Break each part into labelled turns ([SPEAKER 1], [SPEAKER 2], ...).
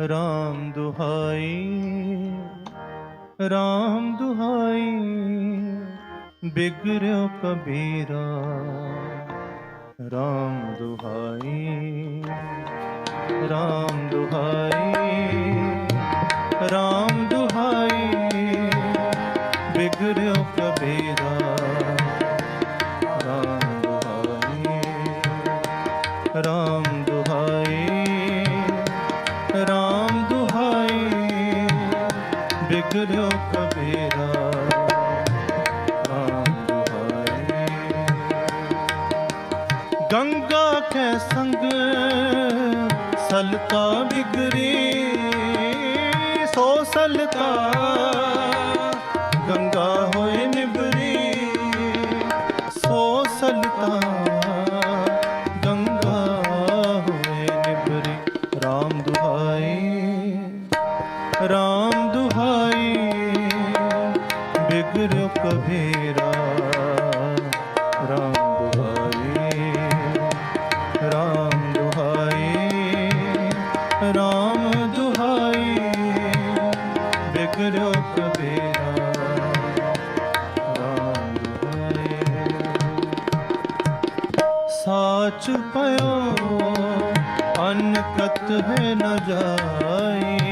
[SPEAKER 1] Ram ਦੁਹਾਈ Ram ਦੁਹਾਈ ਬਿਗੜਿਓ Kabira. RAM ਦੁਹਾਈ, Ram ਦੁਹਾਈ Ram ਦੁਹਾਈ ਬਿਗੜਿਓ Kabira. Ram ਦੁਹਾਈ RAM ਦੁਹਾਈ RAM ਬਿਗੜਿਓ Kabira. RAM ਦੁਹਾਈ Ganga ਕੇ ਸੰਗ ਸਲਤਾ ਬਿਗਰੀ। ਸੋ ਸਲਤਾ Ganga Kabira RAM ਦੁਹਾਈ RAM ਦੁਹਾਈ RAM ਦੁਹਾਈ ਬਿਗੜਿਓ Kabira RAM ਦੁਹਾਈ। ਸਾਚ ਪਇਓ ਅਨਕਤ ਹੈ ਨ ਜਾਈ।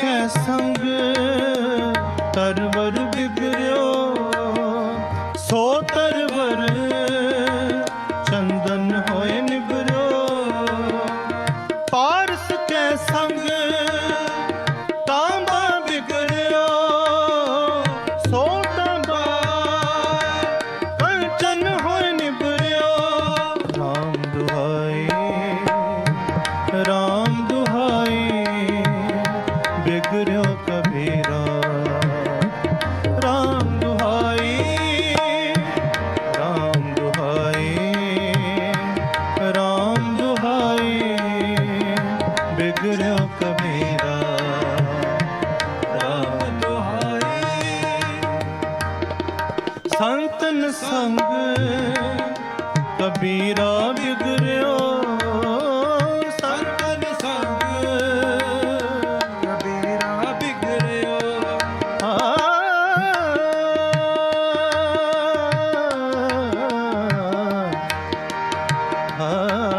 [SPEAKER 1] ਕੈ ਸੰਗ ਸੰਤਨ ਸੰਗ ਕਬੀਰਾ ਬਿਗੜਿਓ ਸੰਤਨ ਸੰਗ
[SPEAKER 2] ਕਬੀਰਾ ਬਿਗੜਿਓ
[SPEAKER 1] ਆ ਸੰਤਨ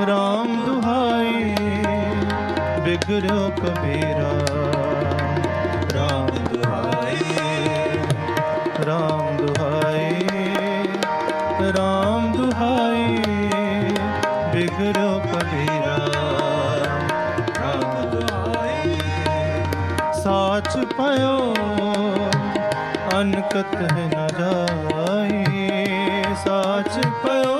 [SPEAKER 1] RAM ਦੁਹਾਈ ਬਿਗੜਿਓ Kabira. RAM ਦੁਹਾਈ RAM ਦੁਹਾਈ RAM ਦੁਹਾਈ ਬਿਗੜਿਓ Kabira. RAM ਦੁਹਾਈ ਸਾਚ ਪਇਓ, ਅਨਕਤ ਹੈ ਨ ਜਾਈ ਸਾਚ ਪਇਓ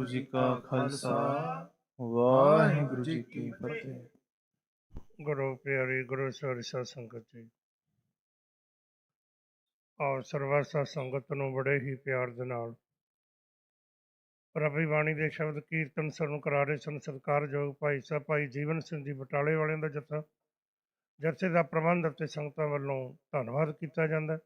[SPEAKER 1] ਵਾਹਿਗੁਰੂ ਜੀ ਕਾ ਖਾਲਸਾ। ਵਾਹਿਗੁਰੂ ਜੀ ਕੀ ਫਤਿਹ।
[SPEAKER 3] ਗੁਰੂ ਪਿਆਰੀ, ਗੁਰੂ ਸੋਰੀ ਸੰਗਤ ਜੀ। ਔਰ ਸਰਵਸਾ ਸੰਗਤ ਨੂੰ ਬੜੇ ਹੀ ਪਿਆਰ ਦੇ ਨਾਲ। ਪ੍ਰਭੀ ਬਾਣੀ ਦੇ ਸ਼ਬਦ ਕੀਰਤਨ ਸਾਨੂੰ ਕਰਾ ਰਹੇ ਸਨ। ਸਤਿਕਾਰਯੋਗ ਭਾਈ ਸਾਹਿਬ, ਭਾਈ ਜੀਵਨ ਸਿੰਘ ਜੀ ਬਟਾਲੇ ਵਾਲਿਆਂ ਦਾ ਜਥਾ। ਜਥੇ ਦਾ ਪ੍ਰਬੰਧ ਅਤੇ ਸੰਗਤਾਂ ਵੱਲੋਂ ਧੰਨਵਾਦ ਕੀਤਾ ਜਾਂਦਾ। ਹੈ।